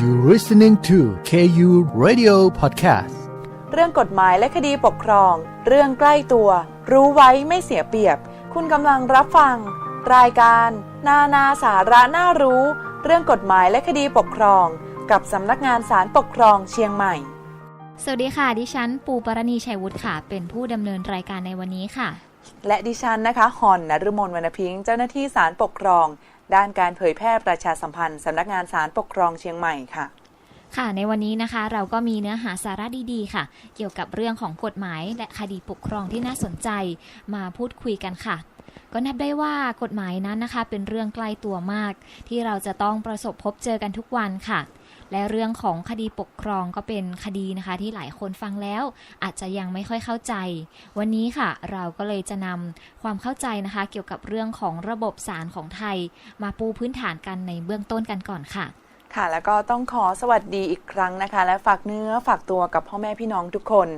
You listening to KU Radio Podcast. เรื่องกฎหมายและคดีปกครอง เรื่องใกล้ตัว รู้ไว้ไม่เสียเปรียบ คุณกำลังรับฟัง รายการ นานาสาระน่ารู้ เรื่องกฎหมายและคดีปกครอง กับสำนักงานศาลปกครองเชียงใหม่ สวัสดีค่ะ ดิฉัน ปูปรณีชัยวุฒิค่ะ เป็นผู้ดำเนินรายการในวันนี้ค่ะ และดิฉันนะคะหอนนฤมลวรรณพิงค์เจ้าหน้าที่ศาลปกครอง ด้านการเผยแพร่ประชาสัมพันธ์สำนักงานสารปกครองเชียงใหม่ค่ะค่ะในวันนี้นะคะเราก็มีเนื้อหาสาระดีๆ ค่ะ เกี่ยวกับเรื่องของกฎหมายและคดีปกครองที่น่าสนใจมาพูดคุยกันค่ะ ก็นับได้ว่ากฎหมายนั้นนะคะ เป็นเรื่องใกล้ตัวมาก ที่เราจะต้องประสบพบเจอกันทุกวันค่ะ และเรื่องของคดีปกครองก็เป็นคดีนะคะที่หลายคนฟังแล้ว อาจจะยังไม่ค่อยเข้าใจ วันนี้ค่ะเราก็เลยจะนำความเข้าใจนะคะ เกี่ยวกับเรื่องของระบบศาลของไทย มาปูพื้นฐานกันในเบื้องต้นกันก่อนค่ะค่ะแล้วก็ต้องขอสวัสดีอีกครั้งนะคะ และฝากเนื้อฝากตัวกับพ่อแม่พี่น้องทุกคน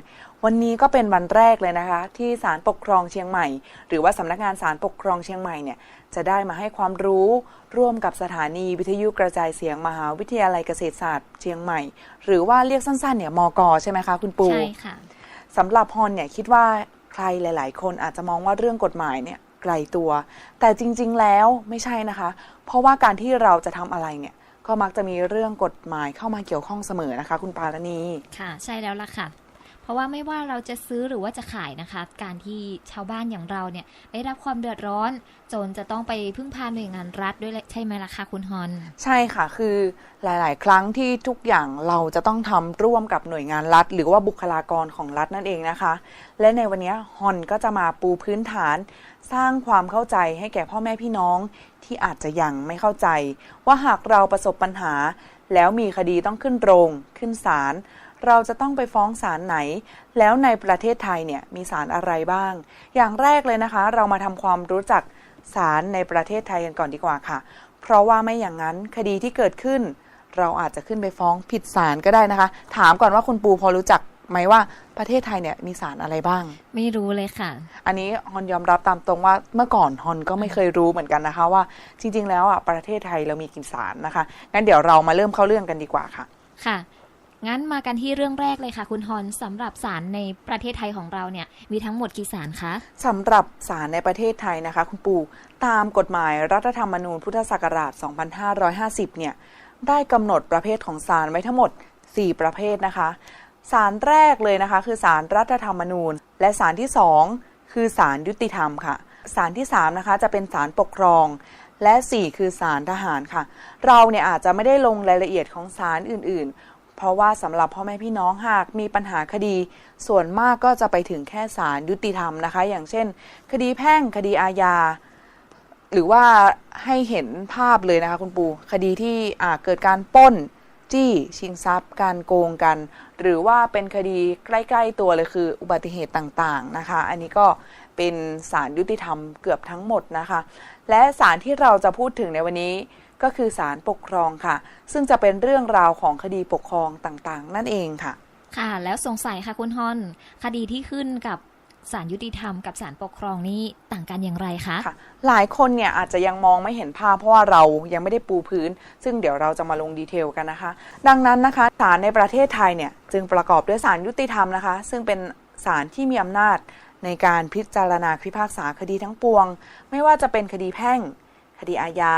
วันนี้ก็เป็นวันแรกเลยนะคะ ที่ศาลปกครองเชียงใหม่ หรือว่าสำนักงานศาลปกครองเชียงใหม่เนี่ยจะได้มาให้ความรู้ร่วมกับสถานีวิทยุกระจายเสียงมหาวิทยาลัยเกษตรศาสตร์เชียงใหม่ หรือว่าเรียกสั้นๆเนี่ยมกใช่ไหมคะคุณปูใช่ค่ะสำหรับฮอนเนี่ยคิดว่าใครหลาย ๆ คนอาจจะมองว่าเรื่องกฎหมายเนี่ยไกลตัว แต่จริง ๆ แล้วไม่ใช่นะคะ เพราะว่าการที่เราจะทำอะไรเนี่ยก็มักจะมีเรื่องกฎหมายเข้ามาเกี่ยวข้องเสมอนะคะ คุณปารณีค่ะ ใช่แล้วล่ะค่ะ เพราะว่าไม่ว่าเราจะซื้อหรือว่าจะขายนะคะ การที่ชาวบ้านอย่างเราเนี่ยได้รับความเดือดร้อน จนจะต้องไปพึ่งพาหน่วยงานรัฐด้วยใช่ไหมล่ะคะคุณฮอน ใช่ค่ะ คือหลาย ๆ ครั้งที่ทุกอย่างเราจะต้องทำร่วมกับหน่วยงานรัฐ หรือว่าบุคลากรของรัฐนั่นเองนะคะ และในวันนี้ฮอนก็จะมาปูพื้นฐาน สร้างความเข้าใจให้แก่พ่อแม่พี่น้องที่อาจจะยังไม่เข้าใจ ว่าหากเราประสบปัญหา แล้วมีคดีต้องขึ้นโรง ขึ้นศาล เราจะต้องไปฟ้องศาลไหน แล้วในประเทศไทยเนี่ยมีศาลอะไรบ้าง อย่างแรกเลยนะคะ เรามาทำความรู้จักศาลในประเทศไทยกันก่อนดีกว่าค่ะ เพราะว่าไม่อย่างนั้นคดีที่เกิดขึ้น เราอาจจะขึ้นไปฟ้องผิดศาลก็ได้นะคะ ถามก่อนว่าคุณปูพอรู้จักไหมว่าประเทศไทยเนี่ยมีศาลอะไรบ้าง ไม่รู้เลยค่ะ อันนี้ฮอนยอมรับตามตรงว่าเมื่อก่อนฮอนก็ไม่เคยรู้เหมือนกันนะคะ ว่าจริง ๆ แล้วอะประเทศไทยเรามีกี่ศาลนะคะงั้นเดี๋ยวเรามาเริ่มเข้าเรื่องกันดีกว่าค่ะ ค่ะ งั้นมากันที่เรื่องแรกเลยค่ะ คุณฮอนสำหรับศาลในประเทศไทยของเราเนี่ยมีทั้งหมดกี่ศาลคะสำหรับศาลในประเทศไทยนะคะ คุณปู่ตามกฎหมายรัฐธรรมนูญพุทธศักราช 2550 เนี่ยได้กำหนดประเภทของศาลไว้ทั้งหมด 4 ประเภทนะคะศาลแรกเลยนะคะ คือศาลรัฐธรรมนูญ และศาลที่ 2 คือศาลยุติธรรมค่ะศาลที่3นะคะจะเป็นศาลปกครอง และ 4 คือศาลทหารค่ะ เราเนี่ยอาจจะไม่ได้ลงรายละเอียดของศาลอื่นๆ เพราะว่าสำหรับพ่อแม่พี่น้องหากมีปัญหาคดี ส่วนมากก็จะไปถึงแค่ศาลยุติธรรมนะคะ อย่างเช่น คดีแพ่งคดีอาญาหรือว่าให้เห็นภาพเลยนะคะคุณปู คดีที่อาเกิดการป้น จี้ชิงทรัพย์ การโกงกัน หรือว่าเป็นคดีใกล้ๆตัวเลยคือ อุบัติเหตุต่างๆนะคะ อันนี้ก็เป็นศาลยุติธรรมเกือบทั้งหมดนะคะ และศาลที่เราจะพูดถึงในวันนี้ ก็คือศาลปกครองค่ะ ซึ่งจะเป็นเรื่องราวของคดีปกครองต่างๆ นั่นเองค่ะ ค่ะ แล้วสงสัยค่ะคุณฮอน คดีที่ขึ้นกับศาลยุติธรรมกับศาลปกครองนี้ต่างกันอย่างไรคะค่ะหลายคนเนี่ยอาจจะยังมองไม่เห็นภาพเพราะว่าเรายังไม่ได้ปูพื้น ซึ่งเดี๋ยวเราจะมาลงดีเทลกันนะคะ ดังนั้นนะคะศาลในประเทศไทยเนี่ยจึงประกอบด้วยศาลยุติธรรมนะคะ ซึ่งเป็นศาลที่มีอำนาจในการพิจารณาพิพากษาคดีทั้งปวง ไม่ว่าจะเป็นคดีแพ่ง คดีอาญา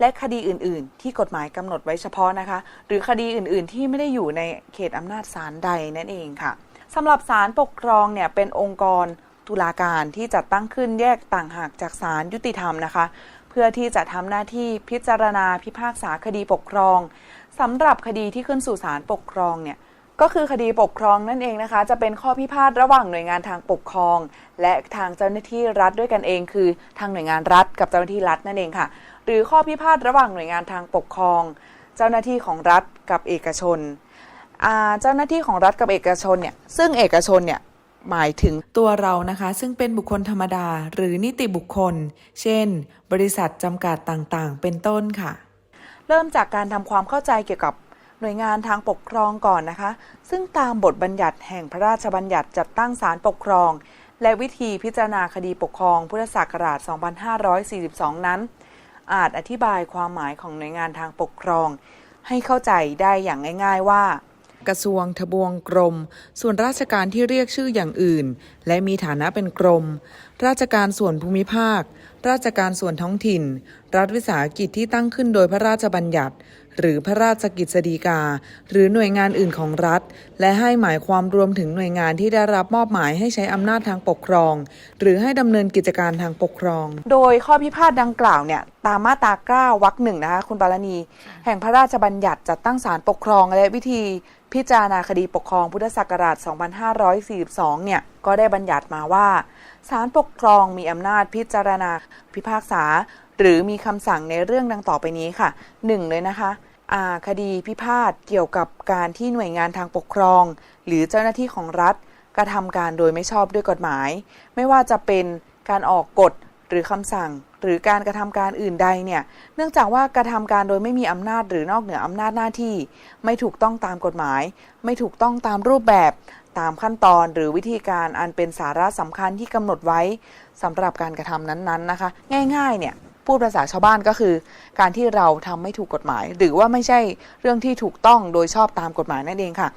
และคดีอื่น ๆ ที่กฎหมายกำหนดไว้เฉพาะนะคะ หรือคดีอื่น ๆ ที่ไม่ได้อยู่ในเขตอำนาจศาลใดนั่นเองค่ะสำหรับศาลปกครองเนี่ยเป็นองค์กรตุลาการที่จัดตั้งขึ้นแยกต่างหากจากศาลยุติธรรมนะคะ เพื่อที่จะทำหน้าที่พิจารณาพิพากษาคดีปกครองสำหรับคดีที่ขึ้นสู่ศาลปกครองเนี่ย ก็คือคดีปกครองนั่นเองนะคะ จะเป็นข้อพิพาทระหว่างหน่วยงานทางปกครอง และทางเจ้าหน้าที่รัฐด้วยกันเอง คือทางหน่วยงานรัฐกับเจ้าหน้าที่รัฐนั่นเองค่ะ หรือข้อพิพาทระหว่างหน่วยงานทางปกครอง เจ้าหน้าที่ของรัฐกับเอกชนเจ้าหน้าที่ของรัฐกับเอกชนเนี่ยซึ่งเอกชนเนี่ยหมายถึงตัวเรานะคะ ซึ่งเป็นบุคคลธรรมดา หรือนิติบุคคล เช่น บริษัทจำกัดต่างๆ เป็นต้นค่ะ เริ่มจากการทำความเข้าใจเกี่ยวกับ หน่วยงานทางปกครองก่อนนะคะ ซึ่งตามบทบัญญัติแห่งพระราชบัญญัติจัดตั้งศาลปกครอง และวิธีพิจารณาคดีปกครองพุทธศักราช 2542 นั้น อาจอธิบายความหมายของหน่วยงานทางปกครอง ให้เข้าใจได้อย่างง่าย ๆว่ากระทรวงทบวงกรม ส่วนราชการที่เรียกชื่ออย่างอื่น และมีฐานะเป็นกรม ราชการส่วนภูมิภาค ราชการส่วนท้องถิ่น รัฐวิสาหกิจที่ตั้งขึ้นโดยพระราชบัญญัติ หรือพระราชกิจสีกา หรือหน่วยงานอื่นของรัฐ และให้หมายความรวมถึงหน่วยงานที่ได้รับมอบหมายให้ใช้อำนาจทางปกครอง หรือให้ดำเนินกิจการทางปกครอง โดยข้อพิพาทดังกล่าวเนี่ยตามมาตรา9วรรคหนึ่งนะคะคุณบาลณี แห่งพระราชบัญญัติจัดตั้งศาลปกครองและวิธีพิจารณาคดีปกครองพุทธศักราช 2542 เนี่ย ก็ได้บัญญัติมาว่า ศาลปกครองมีอำนาจพิจารณาพิพากษา หรือมีคำสั่งในเรื่องดังต่อไปนี้ค่ะ 1 เลยนะคะ คดีพิพาทเกี่ยวกับการที่หน่วยงานทางปกครอง หรือเจ้าหน้าที่ของรัฐกระทำการโดยไม่ชอบด้วยกฎหมาย ไม่ว่าจะเป็นการออกกฎหรือคำสั่ง หรือการกระทำการอื่นใดเนี่ย เนื่องจากว่ากระทำการโดยไม่มีอำนาจหรือนอกเหนืออำนาจหน้าที่ ไม่ถูกต้องตามกฎหมาย ไม่ถูกต้องตามรูปแบบ ตามขั้นตอนหรือวิธีการอันเป็นสาระสำคัญที่กำหนดไว้สำหรับการกระทำนั้นๆนะคะ ง่ายๆเนี่ย พูดภาษาชาวบ้านก็คือ การที่เราทำไม่ถูกกฎหมาย หรือว่าไม่ใช่เรื่องที่ถูกต้องโดยชอบตามกฎหมายนั่นเองค่ะ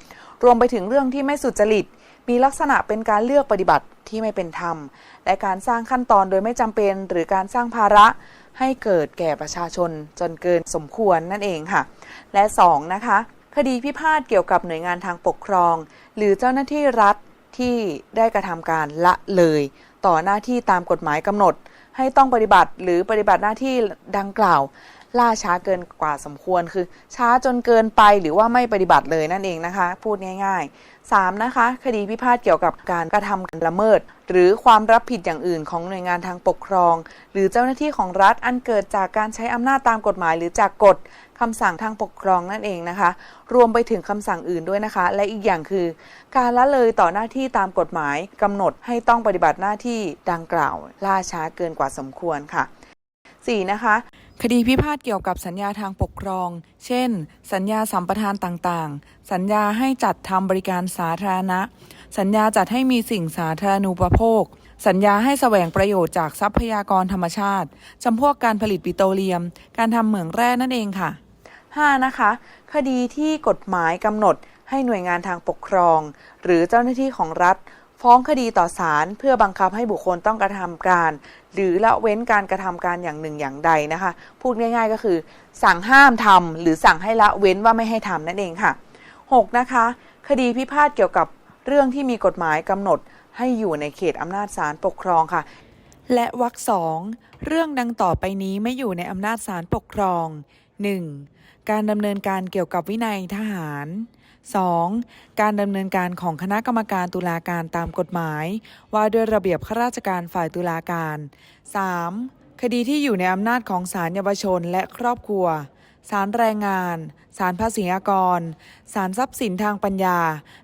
รวมไปถึงเรื่องที่ไม่สุจริต มีลักษณะเป็นการเลือกปฏิบัติที่ไม่เป็นธรรม และการสร้างขั้นตอนโดยไม่จำเป็น หรือการสร้างภาระให้เกิดแก่ประชาชนจนเกินสมควรนั่นเองค่ะ และ 2 นะคะ คดีพิพาทเกี่ยวกับหน่วยงานทางปกครอง หรือเจ้าหน้าที่รัฐที่ได้กระทำการละเลย ต่อหน้าที่ตามกฎหมายกำหนด ให้ต้องปฏิบัติหรือปฏิบัติหน้าที่ดังกล่าว ล่าช้าเกินกว่าสมควรคือ ช้าจนเกินไปหรือว่าไม่ปฏิบัติเลยนั่นเองนะคะ พูดง่ายๆ 3. นะคะ คดีพิพาทเกี่ยวกับการกระทำการละเมิด หรือความรับผิดอย่างอื่นของหน่วยงานทางปกครอง หรือเจ้าหน้าที่ของรัฐอันเกิดจากการใช้อำนาจตามกฎหมาย หรือจากกฎคำสั่งทางปกครองนั่นเองนะคะ รวมไปถึงคำสั่งอื่นด้วยนะคะ และอีกอย่างคือ การละเลยต่อหน้าที่ตามกฎหมายกำหนดให้ต้องปฏิบัติหน้าที่ดังกล่าว ล่าช้าเกินกว่าสมควรค่ะ 4. นะคะ คดีพิพาทเกี่ยวกับสัญญาทางปกครอง เช่น สัญญาสัมปทานต่างๆ สัญญาให้จัดทำบริการสาธารณะ สัญญาจัดให้มีสิ่งสาธารณูปโภค สัญญาให้แสวงประโยชน์จากทรัพยากรธรรมชาติ จำพวกการผลิตปิโตรเลียม การทำเหมืองแร่นั่นเองค่ะ 5. นะคะ คดีที่กฎหมายกำหนดให้หน่วยงานทางปกครอง หรือเจ้าหน้าที่ของรัฐ ฟ้องคดีต่อศาลเพื่อบังคับให้บุคคลต้องกระทำการ หรือละเว้นการกระทำการอย่างหนึ่งอย่างใดนะคะ พูดง่าย ๆ ก็คือ สั่งห้ามทำหรือสั่งให้ละเว้นว่าไม่ให้ทำนั่นเองค่ะ 6. นะคะ คดีพิพาทเกี่ยวกับเรื่องที่มีกฎหมายกำหนด ให้อยู่ในเขตอำนาจศาลปกครองค่ะ และวรรคสองเรื่องดังต่อไปนี้ไม่อยู่ในอำนาจศาลปกครอง 1. การดำเนินการเกี่ยวกับวินัยทหาร 2. การดำเนินการของคณะกรรมการตุลาการตามกฎหมาย ว่าด้วยระเบียบข้าราชการฝ่ายตุลาการ 3. คดีที่อยู่ในอำนาจของศาลเยาวชนและครอบครัวศาลแรงงาน ศาลภาษีอากร ศาลทรัพย์สินทางปัญญา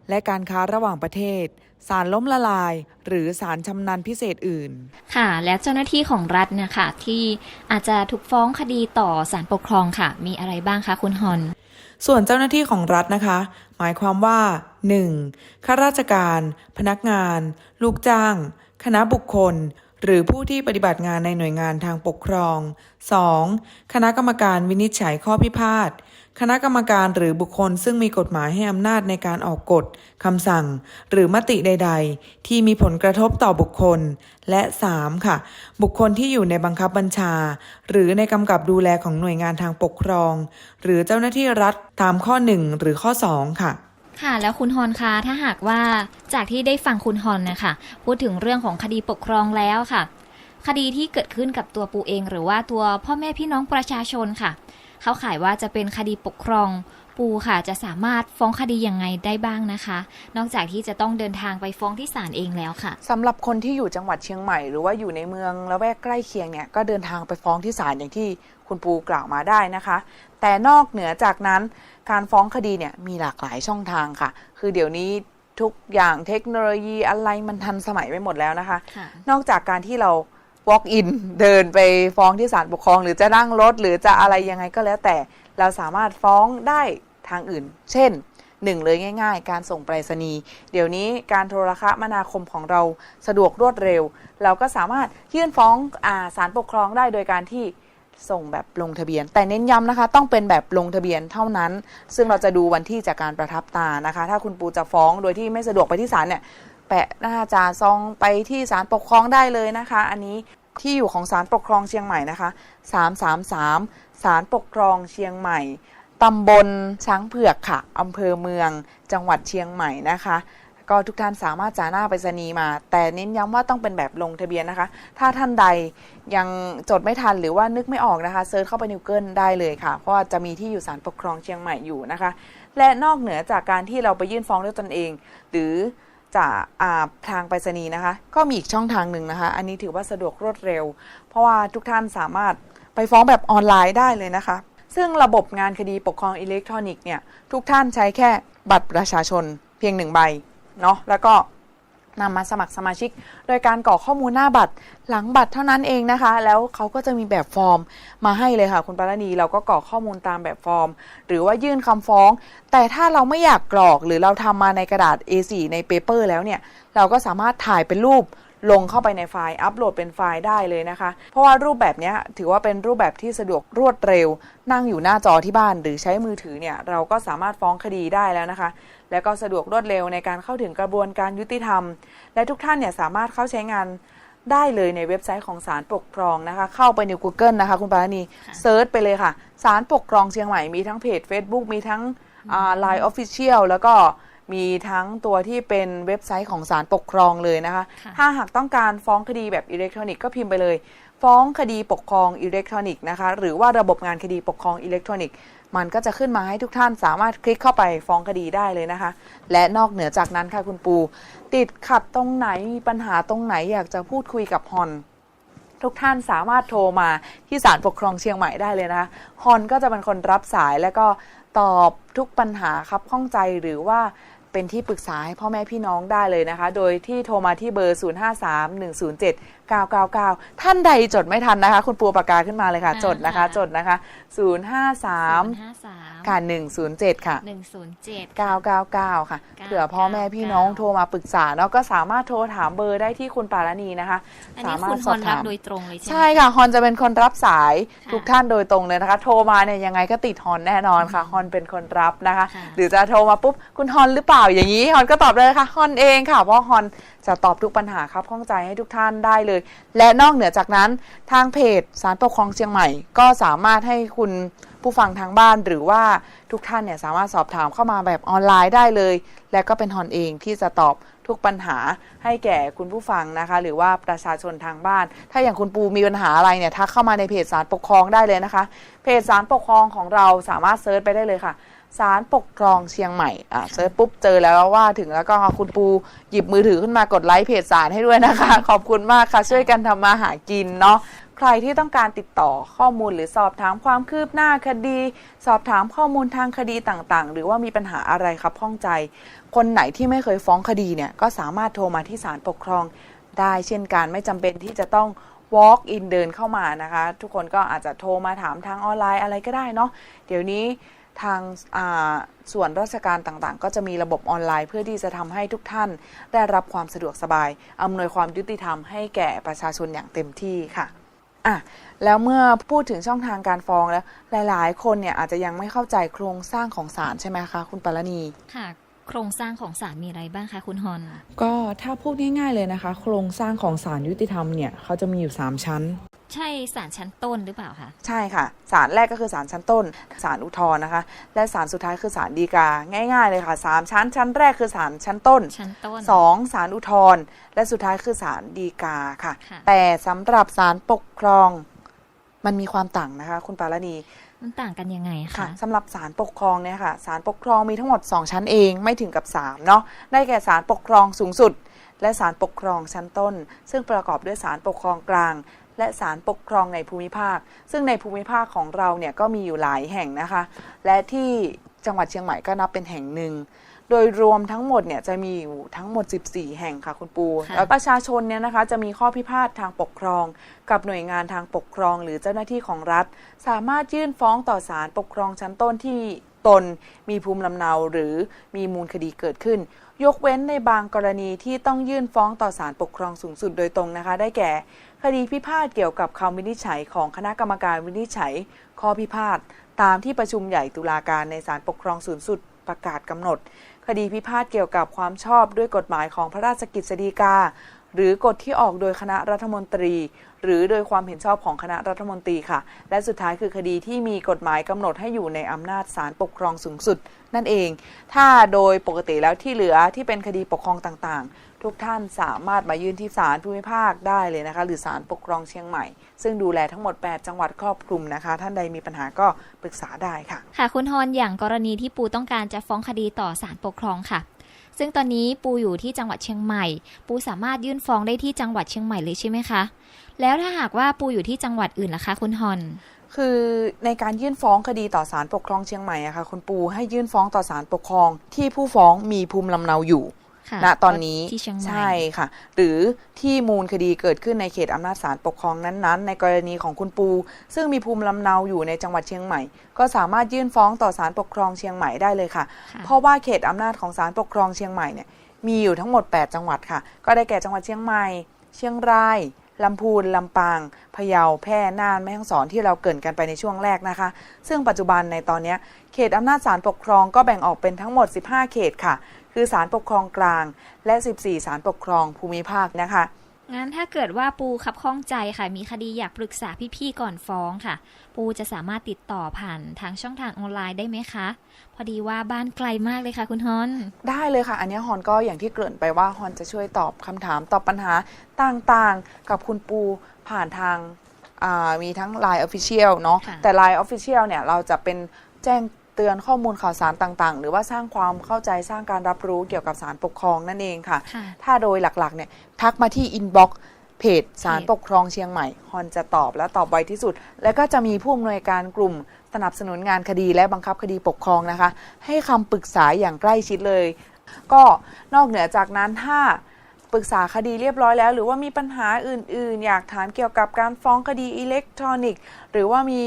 และการค้าระหว่างประเทศ ศาลล้มละลาย หรือศาลชำนาญพิเศษอื่น ค่ะ แล้วเจ้าหน้าที่ของรัฐเนี่ยค่ะที่อาจจะถูกฟ้องคดีต่อศาลปกครองค่ะ มีอะไรบ้างคะคุณฮอน ส่วนเจ้าหน้าที่ของรัฐนะคะ หมายความว่า 1. ข้าราชการ พนักงาน ลูกจ้าง คณะบุคคล หรือผู้ที่ปฏิบัติงานในหน่วยงานทางปกครอง 2. คณะกรรมการวินิจฉัยข้อพิพาท คณะกรรมการหรือบุคคลซึ่งมีกฎหมายให้อำนาจในการออกกฎคำสั่ง หรือมติใด ๆ ที่มีผลกระทบต่อบุคคล และ 3. ค่ะ บุคคลที่อยู่ในบังคับบัญชา หรือในกำกับดูแลของหน่วยงานทางปกครอง หรือเจ้าหน้าที่รัฐตามข้อ 1 หรือข้อ 2 ค่ะค่ะแล้วคุณฮอนคะถ้าหากว่าจากที่ได้ฟังคุณฮอนนะคะพูดถึงเรื่องของคดีปกครองแล้วค่ะ คดีที่เกิดขึ้นกับตัวปูเอง หรือว่าตัวพ่อแม่พี่น้องประชาชนค่ะ เขาขายว่าจะเป็นคดีปกครอง ปูค่ะจะสามารถฟ้องคดียังไงได้บ้างนะคะ นอกจากที่จะต้องเดินทางไปฟ้องที่ศาลเองแล้วค่ะสำหรับคนที่อยู่จังหวัดเชียงใหม่หรือว่าอยู่ในเมืองละแวกใกล้เคียงเนี่ยก็เดินทางไปฟ้องที่ศาลอย่างที่คุณปูกล่าวมาได้นะคะ แต่นอกเหนือจากนั้นการฟ้องคดีเนี่ยมีหลากหลายช่องทางค่ะ คือเดี๋ยวนี้ทุกอย่างเทคโนโลยีอะไรมันทันสมัยไปหมดแล้วนะคะค่ะนอกจากการที่เรา walk in เดินไปฟ้องที่ศาลปกครอง หรือจะนั่งรถ หรือจะอะไรยังไงก็แล้วแต่เราสามารถฟ้องได้ทางอื่น เช่นหนึ่งเลยง่ายๆ การส่งไปรษณีย์เดี๋ยวนี้การโทรคมนาคมของเราสะดวกรวดเร็ว เราก็สามารถยื่นฟ้องอาศาลปกครองได้โดยการที่ส่งแบบลงทะเบียน แต่เน้นย้ำนะคะ ต้องเป็นแบบลงทะเบียนเท่านั้น ซึ่งเราจะดูวันที่จากการประทับตานะคะ ถ้าคุณปูจะฟ้องโดยที่ไม่สะดวกไปที่ศาลเนี่ย แปะหน้าจาซองไปที่ศาลปกครองได้เลยนะคะ อันนี้ที่อยู่ของศาลปกครองเชียงใหม่นะคะ 333ศาลปกครองเชียงใหม่ตำบลช้างเผือกค่ะอำเภอเมืองจังหวัดเชียงใหม่นะคะ ก็ทุกท่านสามารถจ่าหน้าไปรษณีย์มา แต่เน้นย้ำว่าต้องเป็นแบบลงทะเบียนนะคะ ถ้าท่านใดยังจดไม่ทันหรือว่านึกไม่ออกนะคะเซิร์ชเข้าไปใน Google ได้เลยค่ะ เพราะว่าจะมีที่อยู่ศาลปกครองเชียงใหม่อยู่นะคะ และนอกเหนือจากการที่เราไปยื่นฟ้องด้วยตนเอง หรือ จากาทางไปรษณีย์นะคะ ก็มีอีกช่องทางหนึ่งนะคะ อันนี้ถือว่าสะดวกรวดเร็ว เพราะว่าทุกท่านสามารถไปฟ้องแบบออนไลน์ได้เลยนะคะ ซึ่งระบบงานคดีปกครองอิเล็กทรอนิกส์เนี่ยทุกท่านใช้แค่บัตรประชาชนเพียงหนึ่งใบเนาะแล้วก็ นำมาสมัครสมาชิก โดยการกรอกข้อมูลหน้าบัตรหลังบัตรเท่านั้นเองนะคะ แล้วเขาก็จะมีแบบฟอร์มมาให้เลยค่ะ คุณปารณีเราก็กรอกข้อมูลตามแบบฟอร์ม หรือว่ายื่นคำฟ้อง แต่ถ้าเราไม่อยากกรอกหรือเราทำมาในกระดาษ A4 ในเปเปอร์แล้วเนี่ยเราก็สามารถถ่ายเป็นรูปลงเข้าไปในไฟล์อัปโหลดเป็นไฟล์ได้เลยนะคะ เพราะว่ารูปแบบนี้ถือว่าเป็นรูปแบบที่สะดวกรวดเร็ว นั่งอยู่หน้าจอที่บ้านหรือใช้มือถือเนี่ยเราก็สามารถฟ้องคดีได้แล้วนะคะ และก็สะดวกรวดเร็วในการเข้าถึงกระบวนการยุติธรรม และทุกท่านเนี่ยสามารถเข้าใช้งานได้เลยในเว็บไซต์ของศาลปกครองนะคะ เข้าไปใน Google นะคะ คุณปาราณีค่ะเซิร์ชไปเลยค่ะศาลปกครองเชียงใหม่มีทั้งเพจ Facebook มีทั้งไลน์ออฟฟิเชียลแล้วก็มีทั้งตัวที่เป็นเว็บไซต์ของศาลปกครองเลยนะคะค่ะถ้าหากต้องการฟ้องคดีแบบอิเล็กทรอนิกส์ก็พิมพ์ไปเลย ฟ้องคดีปกครองอิเล็กทรอนิกส์นะคะ หรือว่าระบบงานคดีปกครองอิเล็กทรอนิกส์ มันก็จะขึ้นมาให้ทุกท่านสามารถคลิกเข้าไปฟ้องคดีได้เลยนะคะ และนอกเหนือจากนั้นค่ะคุณปู ติดขัดตรงไหนมีปัญหาตรงไหนอยากจะพูดคุยกับฮอนทุกท่านสามารถโทรมาที่ศาลปกครองเชียงใหม่ได้เลยนะคะฮอนก็จะเป็นคนรับสายแล้วก็ตอบทุกปัญหาครับข้องใจหรือว่า เป็นที่ปรึกษาให้พ่อแม่พี่น้องได้เลยนะคะ โดยที่โทรมาที่เบอร์ 0531079999ท่านใดจดไม่ทันนะคะ คุณปูปากกาขึ้นมาเลยค่ะ อ่า จดนะคะค่ะจดนะคะ 053 ห้าสามค่ะ 107 ค่ะ หนึ่งศูนย์เจ็ด 999 ค่ะ999 เผื่อพ่อแม่พี่น้องโทรมาปรึกษาแล้วก็สามารถโทรถามเบอร์ได้ที่คุณปารณีนะคะ อันสานี้มารคุถณสฮออบนรับถามโดยตรงเลยใช่ไหม ใช่ค่ะฮอนจะเป็นคนรับสายค่ะทุกท่านโดยตรงเลยนะคะ โทรมาเนี่ยยังไงก็ติดฮอนแน่นอนค่ะฮอนเป็นคนรับนะคะ ค่ะ หรือจะโทรมาปุ๊บคุณฮอนหรือเปล่าอย่างนี้ฮอนก็ตอบเลยค่ะฮอนเองค่ะเพราะฮอนจะตอบทุกปัญหาครับข้องใจให้ทุกท่านได้เลย และนอกเหนือจากนั้นทางเพจสารปกครองเชียงใหม่ ก็สามารถให้คุณผู้ฟังทางบ้านหรือว่าทุกท่านเนี่ยสามารถสอบถามเข้ามาแบบออนไลน์ได้เลย และก็เป็นฮอนเองที่จะตอบทุกปัญหาให้แก่คุณผู้ฟังนะคะ หรือว่าประชาชนทางบ้าน ถ้าอย่างคุณปูมีปัญหาอะไรเนี่ยทักเข้ามาในเพจสารปกครองได้เลยนะคะ เพจสารปกครองของเราสามารถเซิร์ชไปได้เลยค่ะ สารปกครองเชียงใหม่อะเซิร์ชปุ๊บเจอแล้วว่าถึงแล้วก็คุณปูหยิบมือถือขึ้นมากดไลค์เพจสารให้ด้วยนะคะ ขอบคุณมากค่ะ ช่วยกันทำมาหากินเนาะใครที่ต้องการติดต่อข้อมูลหรือสอบถามความคืบหน้าคดี สอบถามข้อมูลทางคดีต่างๆ หรือว่ามีปัญหาอะไรครับข้องใจ คนไหนที่ไม่เคยฟ้องคดีเนี่ยก็สามารถโทรมาที่ศาลปกครองได้เช่นกันไม่จำเป็นที่จะต้อง walk in เดินเข้ามานะคะ ทุกคนก็อาจจะโทรมาถามทางออนไลน์อะไรก็ได้เนาะเดี๋ยวนี้ ทางอ่าส่วนราชการต่างๆ ก็จะมีระบบออนไลน์ เพื่อที่จะทำให้ทุกท่านได้รับความสะดวกสบาย อำนวยความยุติธรรมให้แก่ประชาชนอย่างเต็มที่ค่ะอะแล้วเมื่อพูดถึงช่องทางการฟ้องแล้ว หลายๆ คนเนี่ยอาจจะยังไม่เข้าใจโครงสร้างของศาลใช่ไหมคะคุณปารณีค่ะโครงสร้างของศาลมีอะไรบ้างคะคุณฮอนก็ถ้าพูดง่าย ๆเลยนะคะ โครงสร้างของศาลยุติธรรมเนี่ยเขาจะมีอยู่ 3 ชั้น ใช่ศาลชั้นต้นหรือเปล่าคะใช่ค่ะศาลแรกก็คือศาลชั้นต้นศาลอุทธรณ์นะคะ และศาลสุดท้ายคือศาลฎีกา ง่ายๆเลยค่ะสามชั้น ชั้นแรกคือศาลชั้นต้นชั้นต้นสองศาลอุทธรณ์และสุดท้ายคือศาลฎีกาค่ะ ค่ะแต่สำหรับศาลปกครอง มันมีความต่างนะคะ คุณปารณีมันต่างกันยังไงค่ะคะสำหรับศาลปกครองเนี่ยค่ะศาลปกครองมีทั้งหมด 2 ชั้นเองไม่ถึงกับ3เนาะได้แก่ศาลปกครองสูงสุด และศาลปกครองชั้นต้น ซึ่งประกอบด้วยศาลปกครองกลาง และศาลปกครองในภูมิภาค ซึ่งในภูมิภาคของเราเนี่ยก็มีอยู่หลายแห่งนะคะ และที่จังหวัดเชียงใหม่ก็นับเป็นแห่งหนึ่ง โดยรวมทั้งหมดเนี่ยจะมีอยู่ทั้งหมด 14 แห่งค่ะคุณปูค่ะแล้วประชาชนเนี่ยนะคะจะมีข้อพิพาททางปกครอง กับหน่วยงานทางปกครอง หรือเจ้าหน้าที่ของรัฐ สามารถยื่นฟ้องต่อศาลปกครองชั้นต้นที่ตนมีภูมิลำเนาหรือมีมูลคดีเกิดขึ้น ยกเว้นในบางกรณีที่ต้องยื่นฟ้องต่อศาลปกครองสูงสุดโดยตรงนะคะ ได้แก่ คดีพิพาทเกี่ยวกับคำวินิจฉัยของคณะกรรมการวินิจฉัย ข้อพิพาทตามที่ประชุมใหญ่ตุลาการในศาลปกครองสูงสุดประกาศกำหนด คดีพิพาทเกี่ยวกับความชอบด้วยกฎหมายของพระราชกิจสีกา หรือกฎที่ออกโดยคณะรัฐมนตรี หรือโดยความเห็นชอบของคณะรัฐมนตรีค่ะ และสุดท้ายคือคดีที่มีกฎหมายกำหนดให้อยู่ในอำนาจศาลปกครองสูงสุด นั่นเอง ถ้าโดยปกติแล้วที่เหลือที่เป็นคดีปกครองต่างๆ ทุกท่านสามารถมายื่นที่ศาลภูมิภาคได้เลยนะคะ หรือศาลปกครองเชียงใหม่ ซึ่งดูแลทั้งหมด 8 จังหวัดครอบคลุมนะคะ ท่านใดมีปัญหาก็ปรึกษาได้ค่ะ ค่ะคุณฮอนอย่างกรณีที่ปูต้องการจะฟ้องคดีต่อศาลปกครองค่ะ ซึ่งตอนนี้ปูอยู่ที่จังหวัดเชียงใหม่ ปูสามารถยื่นฟ้องได้ที่จังหวัดเชียงใหม่เลยใช่ไหมคะ แล้วถ้าหากว่าปูอยู่ที่จังหวัดอื่นล่ะคะ คุณฮอนคือในการยื่นฟ้องคดีต่อศาลปกครองเชียงใหม่อะค่ะคุณปูให้ยื่นฟ้องต่อศาลปกครองที่ผู้ฟ้องมีภูมิลำเนาอยู่ค่ะ ณตอนนี้ที่เชียงใหม่ใช่ค่ะ หรือที่มูลคดีเกิดขึ้นในเขตอำนาจศาลปกครองนั้นๆ ในกรณีของคุณปู ซึ่งมีภูมิลำเนาอยู่ในจังหวัดเชียงใหม่ ก็สามารถยื่นฟ้องต่อศาลปกครองเชียงใหม่ได้เลยค่ะค่ะเพราะว่าเขตอำนาจของศาลปกครองเชียงใหม่เนี่ยมีอยู่ทั้งหมด 8 จังหวัดค่ะ ก็ได้แก่จังหวัดเชียงใหม่ เชียงรายลำพูน ลำปาง พะเยา แพร่ น่าน แม่ฮ่องสอนที่เราเกรินกันไปในช่วงแรกนะคะ ซึ่งปัจจุบันในตอนเนี้ยเขตอำนาจศาลปกครองก็แบ่งออกเป็นทั้งหมด 15 เขตค่ะ คือศาลปกครองกลาง และ 14ศาลปกครองภูมิภาคนะคะงั้นถ้าเกิดว่าปูขับข้องใจค่ะ มีคดีอยากปรึกษาพี่ๆก่อนฟ้องค่ะ ปูจะสามารถติดต่อผ่านทางช่องทางออนไลน์ได้ไหมคะ พอดีว่าบ้านไกลมากเลยค่ะคุณฮอน ได้เลยค่ะ อันนี้ฮอนก็อย่างที่เกริ่นไปว่าฮอนจะช่วยตอบคำถามตอบปัญหาต่างๆ กับคุณปูผ่านทางอ่ามีทั้ง Line Official เนาะค่ะแต่ Line Official เนี่ยเราจะเป็นแจ้ง เตือนข้อมูลข่าวสารต่างๆ หรือว่าสร้างความเข้าใจสร้างการรับรู้เกี่ยวกับสารปกครองนั่นเองค่ะ ค่ะ ถ้าโดยหลักๆเนี่ยทักมาที่อินบ็อกซ์เพจสารเพจปกครองเชียงใหม่ฮอนจะตอบและตอบไวที่สุด แล้วก็จะมีผู้อำนวยการกลุ่มสนับสนุนงานคดีและบังคับคดีปกครองนะคะ ให้คำปรึกษาอย่างใกล้ชิดเลย ก็นอกเหนือจากนั้นถ้า ปรึกษาคดีเรียบร้อยแล้ว หรือว่ามีปัญหาอื่น ๆ อยากถามเกี่ยวกับการฟ้องคดีอิเล็กทรอนิกส์ หรือว่ามี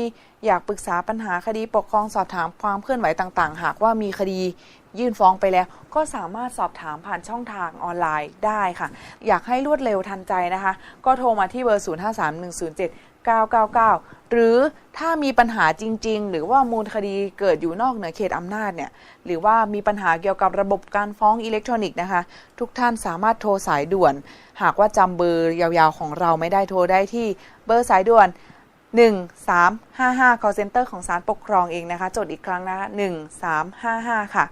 อยากปรึกษาปัญหาคดีปกครองสอบถามความเคลื่อนไหวต่างๆ หากว่ามีคดียื่นฟ้องไปแล้ว ก็สามารถสอบถามผ่านช่องทางออนไลน์ได้ค่ะ อยากให้รวดเร็วทันใจนะคะ ก็โทรมาที่เบอร์ 053107 999 หรือถ้ามีปัญหาจริง ๆ หรือว่ามูลคดีเกิดอยู่นอกเหนือเขตอำนาจเนี่ยหรือว่ามีปัญหาเกี่ยวกับระบบการฟ้องอิเล็กทรอนิกส์นะคะ ทุกท่านสามารถโทรสายด่วน หากว่าจำเบอร์ยาวๆของเราไม่ได้โทรได้ที่เบอร์สายด่วน 1355 call center ของศาลปกครองเองนะคะ จดอีกครั้งนะคะ1355 ค่ะ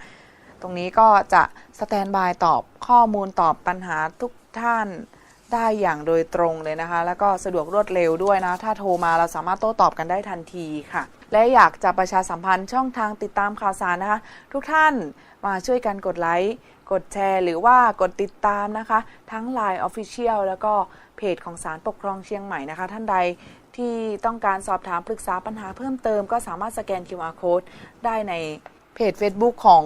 ตรงนี้ก็จะสแตนบายตอบข้อมูลตอบปัญหาทุกท่าน ได้อย่างโดยตรงเลยนะคะ แล้วก็สะดวกรวดเร็วด้วยนะ ถ้าโทรมาเราสามารถโต้ตอบกันได้ทันทีค่ะ และอยากจะประชาสัมพันธ์ช่องทางติดตามข่าวสารนะคะ ทุกท่านมาช่วยกันกดไลค์ กดแชร์ หรือว่ากดติดตามนะคะ ทั้ง Line Official แล้วก็เพจของศาลปกครองเชียงใหม่นะคะ ท่านใดที่ต้องการสอบถามปรึกษาปัญหาเพิ่มเติม ก็สามารถสแกน QR Code ได้ใน เพจ Facebook ของ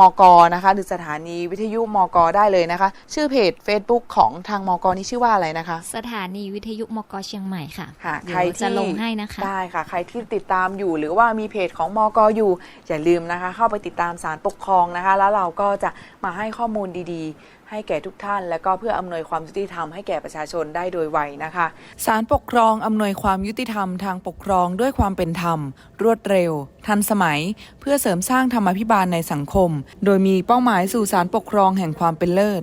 มกนะคะ หรือสถานีวิทยุมกได้เลยนะคะ ชื่อเพจ Facebook ของทางมกนี่ชื่อว่าอะไรนะคะ สถานีวิทยุมกเชียงใหม่ค่ะค่ะเดี๋ใครยวที่จะลงให้นะคะได้ค่ะ ใครที่ติดตามอยู่หรือว่ามีเพจของมกอยู่อย่าลืมนะคะ เข้าไปติดตามสารปกครองนะคะ แล้วเราก็จะมาให้ข้อมูลดีๆ ให้แก่ทุกท่าน และก็เพื่ออำนวยความยุติธรรมให้แก่ประชาชนได้โดยไวนะคะศาลปกครองอำนวยความยุติธรรมทางปกครองด้วยความเป็นธรรม รวดเร็ว ทันสมัย เพื่อเสริมสร้างธรรมาภิบาลในสังคม โดยมีเป้าหมายสู่ศาลปกครองแห่งความเป็นเลิศ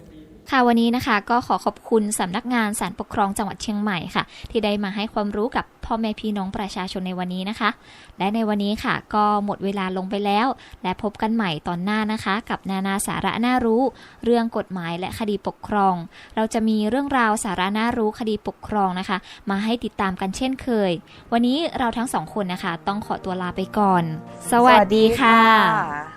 ค่ะวันนี้นะคะก็ขอขอบคุณสำนักงานศาลปกครองจังหวัดเชียงใหม่ค่ะ ที่ได้มาให้ความรู้กับพ่อแม่พี่น้องประชาชนในวันนี้นะคะ และในวันนี้ค่ะก็หมดเวลาลงไปแล้ว และพบกันใหม่ตอนหน้านะคะ กับนานาสาระน่ารู้ เรื่องกฎหมายและคดีปกครอง เราจะมีเรื่องราวสาระน่ารู้คดีปกครองนะคะ มาให้ติดตามกันเช่นเคย วันนี้เราทั้งสองคนนะคะ ต้องขอตัวลาไปก่อน สวสสวัสดีค่ะ